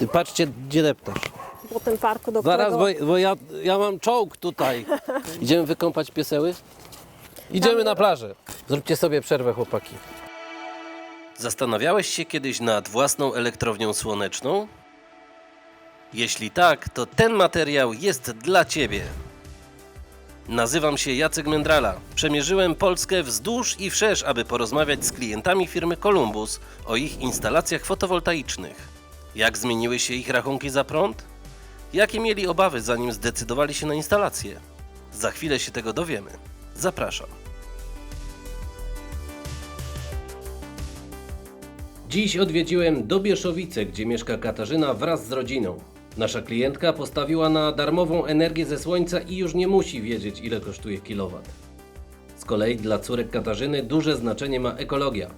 Ty patrzcie, gdzie deptasz. po tym parku, do Zaraz, którego... bo, bo ja, ja mam czołg tutaj. Idziemy wykąpać pieseły? Idziemy na plażę. Zróbcie sobie przerwę, chłopaki. Zastanawiałeś się kiedyś nad własną elektrownią słoneczną? Jeśli tak, to ten materiał jest dla Ciebie. Nazywam się Jacek Mędrala. Przemierzyłem Polskę wzdłuż i wszerz, aby porozmawiać z klientami firmy Columbus o ich instalacjach fotowoltaicznych. Jak zmieniły się ich rachunki za prąd? Jakie mieli obawy, zanim zdecydowali się na instalację? Za chwilę się tego dowiemy. Zapraszam. Dziś odwiedziłem Dobieszowice, gdzie mieszka Katarzyna wraz z rodziną. Nasza klientka postawiła na darmową energię ze słońca i już nie musi wiedzieć, ile kosztuje kilowat. Z kolei dla córek Katarzyny duże znaczenie ma ekologia.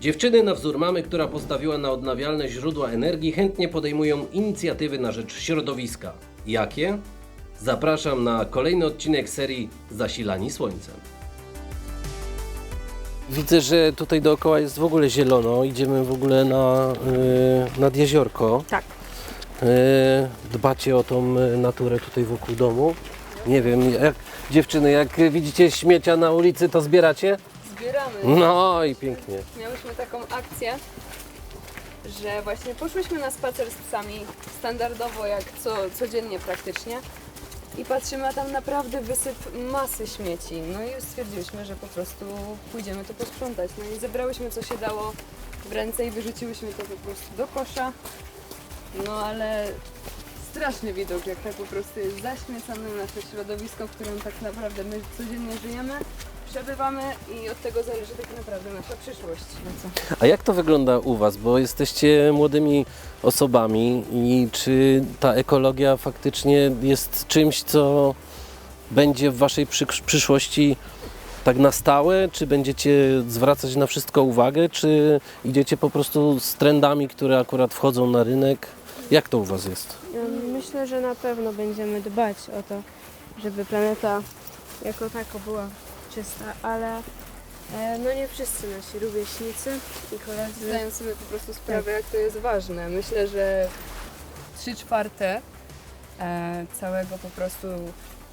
Dziewczyny na wzór mamy, która postawiła na odnawialne źródła energii, chętnie podejmują inicjatywy na rzecz środowiska. Jakie? Zapraszam na kolejny odcinek serii Zasilani Słońcem. Widzę, że tutaj dookoła jest w ogóle zielono. Idziemy w ogóle na, yy, nad jeziorko. Tak. Yy, dbacie o tą y, naturę tutaj wokół domu. Nie wiem, jak dziewczyny, jak widzicie śmiecia na ulicy, to zbieracie? Zbieramy. No i pięknie. Miałyśmy taką akcję, że właśnie poszłyśmy na spacer z psami, standardowo jak co, codziennie praktycznie. I patrzymy, a tam naprawdę wysyp masy śmieci. No i stwierdziłyśmy, że po prostu pójdziemy to posprzątać. No i zebrałyśmy co się dało w ręce i wyrzuciłyśmy to po prostu do kosza. No ale straszny widok, jak tak po prostu jest zaśmiecone nasze środowisko, w którym tak naprawdę my codziennie żyjemy, przebywamy i od tego zależy tak naprawdę nasza przyszłość. No? A jak to wygląda u Was? Bo jesteście młodymi osobami i czy ta ekologia faktycznie jest czymś, co będzie w Waszej przy- przyszłości tak na stałe? Czy będziecie zwracać na wszystko uwagę? Czy idziecie po prostu z trendami, które akurat wchodzą na rynek? Jak to u Was jest? Myślę, że na pewno będziemy dbać o to, żeby planeta jako tako była czysta, ale e, no nie wszyscy nasi rówieśnicy i koledzy. Zdaję sobie po prostu sprawę, jak to jest ważne. Myślę, że trzy czwarte e, całego po prostu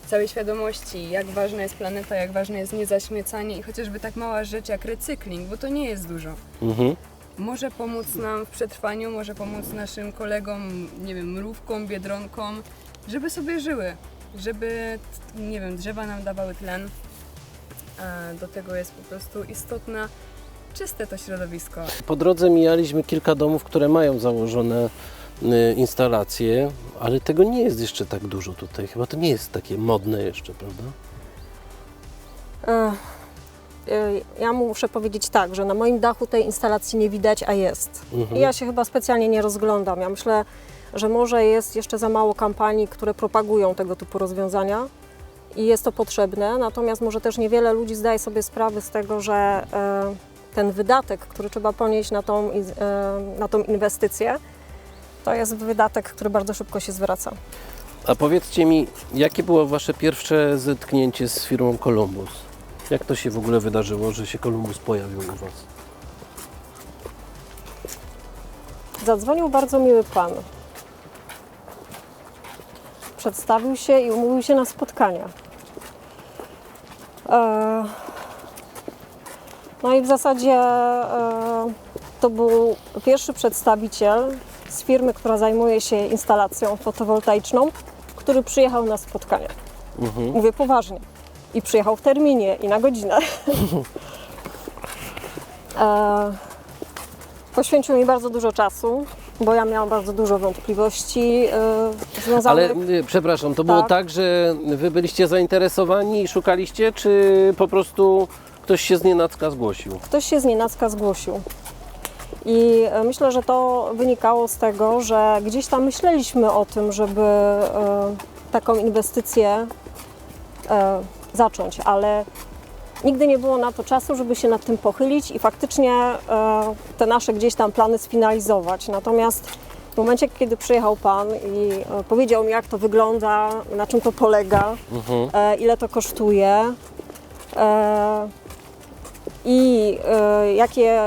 całej świadomości, jak ważna jest planeta, jak ważne jest niezaśmiecanie i chociażby tak mała rzecz jak recykling, bo to nie jest dużo. Mhm. Może pomóc nam w przetrwaniu, może pomóc naszym kolegom, nie wiem, mrówkom, biedronkom, żeby sobie żyły, żeby, nie wiem, drzewa nam dawały tlen. A do tego jest po prostu istotne czyste to środowisko. Po drodze mijaliśmy kilka domów, które mają założone y, instalacje, ale tego nie jest jeszcze tak dużo tutaj. Chyba to nie jest takie modne jeszcze, prawda? E, Ja muszę powiedzieć tak, że na moim dachu tej instalacji nie widać, a jest. Mhm. I ja się chyba specjalnie nie rozglądam. Ja myślę, że może jest jeszcze za mało kampanii, które propagują tego typu rozwiązania i jest to potrzebne, natomiast może też niewiele ludzi zdaje sobie sprawę z tego, że e, ten wydatek, który trzeba ponieść na tą, e, na tą inwestycję, to jest wydatek, który bardzo szybko się zwraca. A powiedzcie mi, jakie było Wasze pierwsze zetknięcie z firmą Columbus? Jak to się w ogóle wydarzyło, że się Columbus pojawił u Was? Zadzwonił bardzo miły pan. Przedstawił się i umówił się na spotkania. E, No i w zasadzie e, to był pierwszy przedstawiciel z firmy, która zajmuje się instalacją fotowoltaiczną, który przyjechał na spotkanie. Mówię poważnie. I przyjechał w terminie i na godzinę. e, Poświęcił mi bardzo dużo czasu, bo ja miałam bardzo dużo wątpliwości yy, związanych. Ale y, przepraszam, to było Tak. tak, że Wy byliście zainteresowani i szukaliście, czy po prostu ktoś się z nienacka zgłosił? Ktoś się z nienacka zgłosił. I e, myślę, że to wynikało z tego, że gdzieś tam myśleliśmy o tym, żeby e, taką inwestycję e, zacząć, ale nigdy nie było na to czasu, żeby się nad tym pochylić i faktycznie e, te nasze gdzieś tam plany sfinalizować. Natomiast w momencie, kiedy przyjechał Pan i e, powiedział mi, jak to wygląda, na czym to polega, e, ile to kosztuje, i jakie,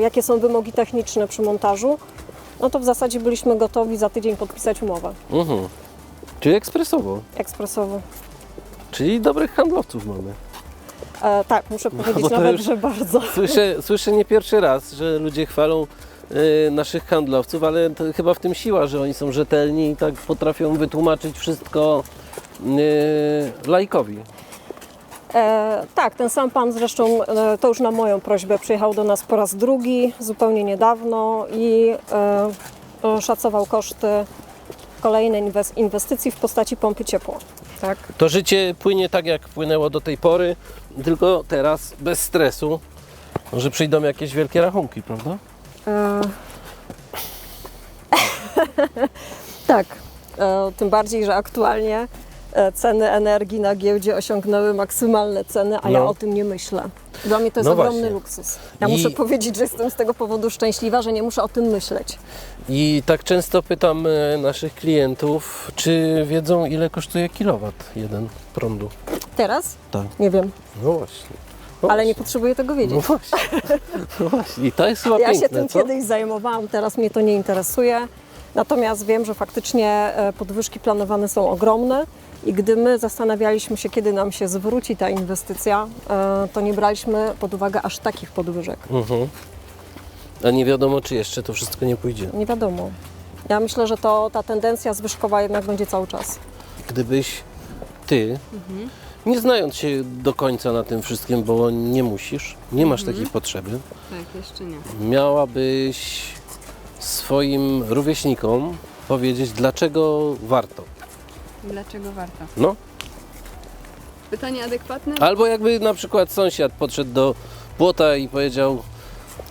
jakie są wymogi techniczne przy montażu, no to w zasadzie byliśmy gotowi za tydzień podpisać umowę Mhm. Czyli ekspresowo. ekspresową. Czyli dobrych handlowców mamy. E, tak, muszę powiedzieć bo to nawet, już- że bardzo. Słyszę, słyszę nie pierwszy raz, że ludzie chwalą y, naszych handlowców, ale to chyba w tym siła, że oni są rzetelni i tak potrafią wytłumaczyć wszystko y, lajkowi. E, tak, ten sam pan zresztą, e, to już na moją prośbę, przyjechał do nas po raz drugi, zupełnie niedawno i e, szacował koszty kolejnej inwes- inwestycji w postaci pompy ciepła. Tak. To życie płynie tak, jak płynęło do tej pory, tylko teraz bez stresu, że przyjdą jakieś wielkie rachunki, prawda? E, tak, e, tym bardziej, że aktualnie ceny energii na giełdzie osiągnęły maksymalne ceny, a ja No. o tym nie myślę. Dla mnie to jest No ogromny właśnie. luksus. Ja I- muszę powiedzieć, że jestem z tego powodu szczęśliwa, że nie muszę o tym myśleć. I tak często pytam e, naszych klientów, czy wiedzą, ile kosztuje kilowat jeden prądu. Teraz? Tak. Nie wiem, No właśnie. No ale nie potrzebuję tego wiedzieć. No właśnie. No właśnie. I to jest chyba Ja piękne, się tym co? kiedyś zajmowałam, teraz mnie to nie interesuje. Natomiast wiem, że faktycznie e, podwyżki planowane są ogromne i gdy my zastanawialiśmy się, kiedy nam się zwróci ta inwestycja, e, to nie braliśmy pod uwagę aż takich podwyżek. Mhm. A nie wiadomo, czy jeszcze to wszystko nie pójdzie. Nie wiadomo. Ja myślę, że to ta tendencja zwyżkowa jednak będzie cały czas. Gdybyś ty, nie znając się do końca na tym wszystkim, bo nie musisz, nie masz takiej potrzeby, Tak, jeszcze nie. miałabyś swoim rówieśnikom powiedzieć, dlaczego warto. Dlaczego warto? No, Pytanie adekwatne? albo jakby na przykład sąsiad podszedł do płota i powiedział,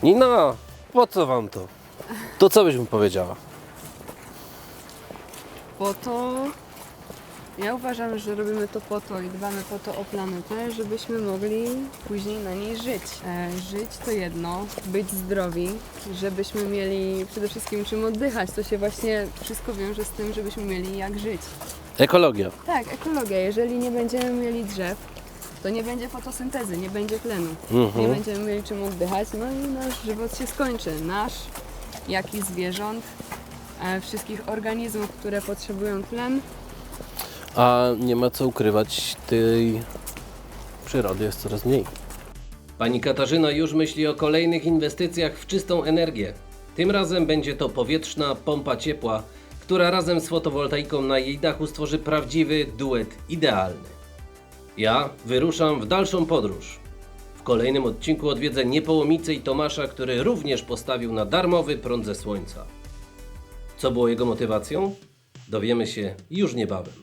Nina, po co wam to? To co byś mu powiedziała? Po to. Ja uważam, że robimy to po to i dbamy po to o planetę, żebyśmy mogli później na niej żyć. E, żyć to jedno, być zdrowi, żebyśmy mieli przede wszystkim czym oddychać. To się właśnie wszystko wiąże z tym, żebyśmy mieli jak żyć. Ekologia. Tak, ekologia. Jeżeli nie będziemy mieli drzew, to nie będzie fotosyntezy, nie będzie tlenu. Nie Mhm. będziemy mieli czym oddychać, no i nasz żywot się skończy. Nasz, jak i zwierząt, e, wszystkich organizmów, które potrzebują tlen. A nie ma co ukrywać, tej przyrody jest coraz mniej. Pani Katarzyna już myśli o kolejnych inwestycjach w czystą energię. Tym razem będzie to powietrzna pompa ciepła, która razem z fotowoltaiką na jej dachu stworzy prawdziwy duet idealny. Ja wyruszam w dalszą podróż. W kolejnym odcinku odwiedzę Niepołomice i Tomasza, który również postawił na darmowy prąd ze słońca. Co było jego motywacją? Dowiemy się już niebawem.